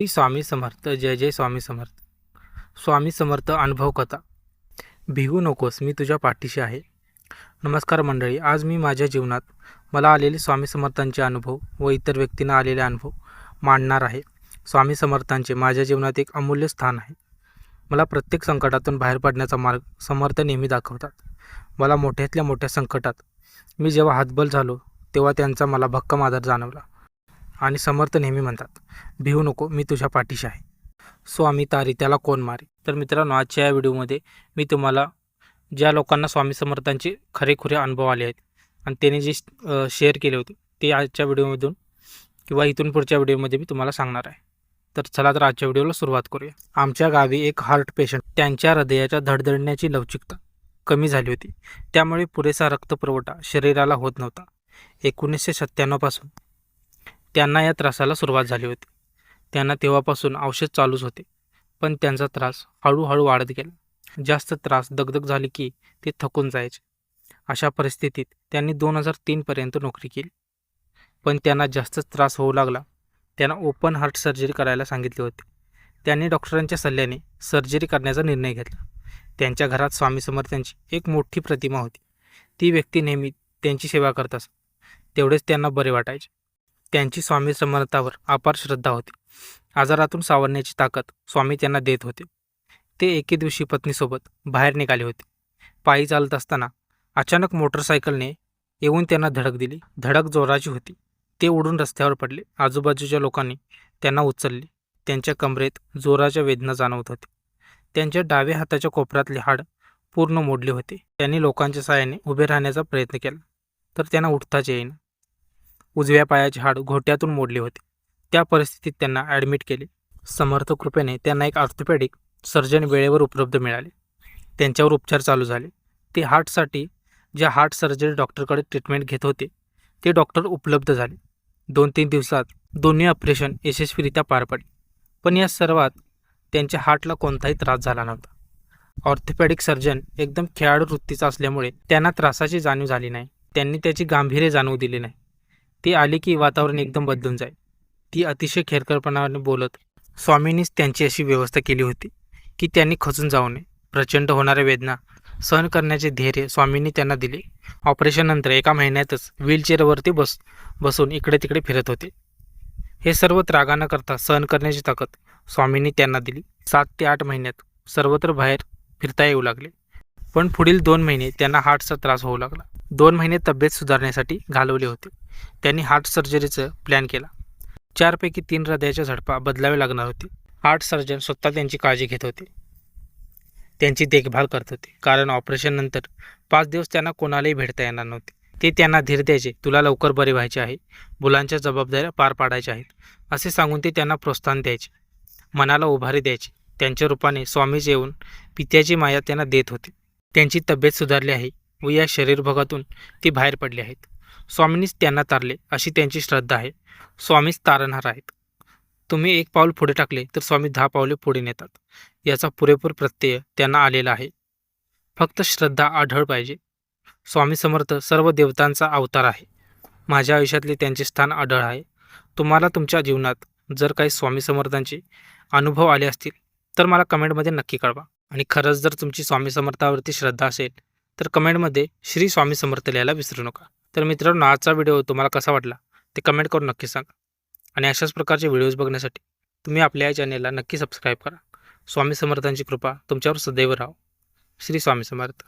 श्री स्वामी समर्थ जय जय स्वामी समर्थ. स्वामी समर्थ अनुभव कथा. भिवू नकोस मी तुझ्या पाठीशी आहे. नमस्कार मंडळी आज मी माझ्या जीवनात मला आलेले स्वामी समर्थांचे अनुभव व इतर व्यक्तींना आलेले अनुभव मांडणार आहे. स्वामी समर्थांचे माझ्या जीवनात एक अमूल्य स्थान आहे. मला प्रत्येक संकटातून बाहेर पडण्याचा मार्ग समर्थ नेहमी दाखवतात. मला मोठ्यातल्या मोठ्या संकटात मी जेव्हा हातबल झालो तेव्हा त्यांचा मला भक्कम आदर जाणवला. आणि समर्थ नेहमी म्हणतात भिवू नको मी तुझ्या पाठीशी आहे. स्वामी तारी त्याला कोण मारी? तर मित्रांनो आजच्या या व्हिडिओमध्ये मी तुम्हाला ज्या लोकांना स्वामी समर्थांचे खरेखुरे अनुभव आले आहेत आणि त्याने जे शेअर केले होते ते आजच्या व्हिडिओमधून किंवा इथून पुढच्या व्हिडिओमध्ये मी तुम्हाला सांगणार आहे. तर चला तर आजच्या व्हिडिओला सुरुवात करूया. आमच्या गावी एक हार्ट पेशंट त्यांच्या हृदयाच्या धडधडण्याची लवचिकता कमी झाली होती. त्यामुळे पुरेसा रक्तपुरवठा शरीराला होत नव्हता. एकोणीसशे सत्त्याण्णवपासून त्यांना या त्रासाला सुरुवात झाली होती. त्यांना तेव्हापासून औषध चालूच होते पण त्यांचा त्रास हळूहळू वाढत गेला. जास्त त्रास दगदग झाली की ते थकून जायचे. अशा परिस्थितीत त्यांनी दोन हजार तीनपर्यंत नोकरी केली. पण त्यांना जास्तच त्रास होऊ लागला. त्यांना ओपन हार्ट सर्जरी करायला सांगितले होते. त्यांनी डॉक्टरांच्या सल्ल्याने सर्जरी करण्याचा निर्णय घेतला. त्यांच्या घरात स्वामी समर्थांची एक मोठी प्रतिमा होती. ती व्यक्ती नेहमी त्यांची सेवा करत असत. तेवढेच त्यांना बरे वाटायचे. त्यांची स्वामी समर्थावर अपार श्रद्धा होती. आजारातून सावरण्याची ताकद स्वामी त्यांना देत होते. ते एके दिवशी पत्नीसोबत बाहेर निघाले होते. पायी चालत असताना अचानक मोटरसायकलने येऊन त्यांना धडक दिली. धडक जोराची होती. ते उडून रस्त्यावर पडले. आजूबाजूच्या लोकांनी त्यांना उचलले. त्यांच्या कमरेत जोराच्या वेदना जाणवत होत्या. त्यांच्या डाव्या हाताच्या कोपऱ्यातले हाड पूर्ण मोडले होते. त्यांनी लोकांच्या सहाय्याने उभे राहण्याचा प्रयत्न केला तर त्यांना उठताच येईना. उजव्या पायाचे हाड घोट्यातून मोडले होते. त्या परिस्थितीत त्यांना ॲडमिट केले. समर्थ कृपेने त्यांना एक ऑर्थोपॅडिक सर्जन वेळेवर उपलब्ध मिळाले. त्यांच्यावर उपचार चालू झाले. ते हार्टसाठी ज्या हार्ट सर्जरी डॉक्टरकडे ट्रीटमेंट घेत होते ते डॉक्टर उपलब्ध झाले. दोन तीन दिवसात दोन्ही ऑपरेशन यशस्वीरित्या पार पडले. पण या सर्वात त्यांच्या हार्टला कोणताही त्रास झाला नव्हता. ऑर्थोपॅडिक सर्जन एकदम खेळाडू वृत्तीचा असल्यामुळे त्यांना त्रासाची जाणीव झाली नाही. त्यांनी त्याची गांभीर्य जाणवू दिली नाही. ते आले की वातावरण एकदम बदलून जाईल. ती अतिशय खेरकरपणाने बोलत स्वामींनीच त्यांची अशी व्यवस्था केली होती की त्यांनी खचून जाऊ नये. प्रचंड होणाऱ्या वेदना सहन करण्याचे धैर्य स्वामींनी त्यांना दिले. ऑपरेशननंतर एका महिन्यातच व्हीलचेअरवरती बस बसून इकडे तिकडे फिरत होते. हे सर्व त्रागा न करता सहन करण्याची ताकद स्वामींनी त्यांना दिली. सात ते आठ महिन्यात सर्वत्र बाहेर फिरता येऊ लागले. पण पुढील दोन महिने त्यांना हार्टचा त्रास होऊ लागला. दोन महिने तब्येत सुधारण्यासाठी घालवले होते. त्यांनी हार्ट सर्जरीचं प्लॅन केला. चारपैकी तीन हृदयाच्या झडपा बदलावे लागणार होते. हार्ट सर्जन स्वतः त्यांची काळजी घेत होते. त्यांची देखभाल करत होते. कारण ऑपरेशननंतर पाच दिवस त्यांना कोणालाही भेटता येणार नव्हते. ते त्यांना धीर द्यायचे तुला लवकर बरे व्हायचे आहे. मुलांच्या जबाबदाऱ्या पार पाडायच्या आहेत. असे सांगून ते त्यांना प्रोत्साहन द्यायचे. मनाला उभारी द्यायचे. त्यांच्या रूपाने स्वामीच येऊन पित्याची माया त्यांना देत होते. त्यांची तब्येत सुधारली आहे व या शरीरभोगातून ते बाहेर पडले आहेत. स्वामींनीच त्यांना तारले अशी त्यांची श्रद्धा आहे. स्वामीच तारणहार आहेत. तुम्ही एक पाऊल पुढे टाकले तर स्वामी दहा पावले पुढे नेतात. याचा पुरेपूर प्रत्यय त्यांना आलेला आहे. फक्त श्रद्धा आढळ पाहिजे. स्वामी समर्थ सर्व देवतांचा अवतार आहे. माझ्या आयुष्यातले त्यांचे स्थान आढळ आहे. तुम्हाला तुमच्या जीवनात जर काही स्वामी समर्थांचे अनुभव आले असतील तर मला कमेंटमध्ये नक्की कळवा. आणि खरंच जर तुमची स्वामी समर्थावरती श्रद्धा असेल तर कमेंटमध्ये श्री स्वामी समर्थ लिहायला विसरू नका. तर मित्रांनो आजचा व्हिडिओ तुम्हाला कसा वाटला ते कमेंट करून नक्की सांगा. आणि अशाच प्रकारचे व्हिडिओज बघण्यासाठी तुम्ही आपल्या या चॅनेलला नक्की सबस्क्राईब करा. स्वामी समर्थांची कृपा तुमच्यावर सदैव राहो. श्री स्वामी समर्थ.